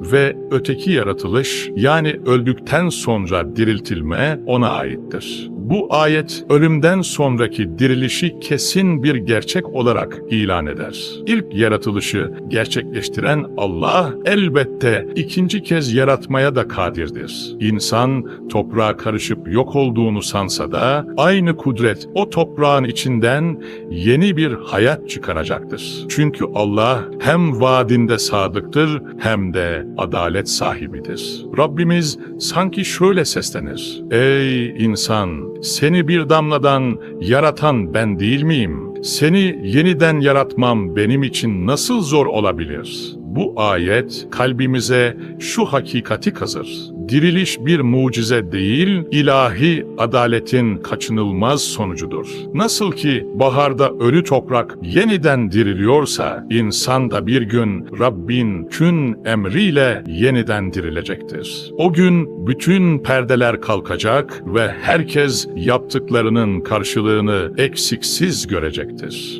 ve öteki yaratılış yani öldükten sonra diriltilme ona aittir. Bu ayet ölümden sonraki dirilişi kesin bir gerçek olarak ilan eder. İlk yaratılışı gerçekleştiren Allah elbette ikinci kez yaratmaya da kadirdir. İnsan toprağa karışıp yok olduğunu sansa da aynı kudret o toprağın içinden yeni bir hayat çıkaracaktır. Çünkü Allah hem vaadinde sadıktır hem de adalet sahibidir. Rabbimiz sanki şöyle seslenir. Ey insan! Seni bir damladan yaratan ben değil miyim? Seni yeniden yaratmam benim için nasıl zor olabilir? Bu ayet kalbimize şu hakikati kazır. Diriliş bir mucize değil, ilahi adaletin kaçınılmaz sonucudur. Nasıl ki baharda ölü toprak yeniden diriliyorsa, insan da bir gün Rabbin kün emriyle yeniden dirilecektir. O gün bütün perdeler kalkacak ve herkes yaptıklarının karşılığını eksiksiz görecektir.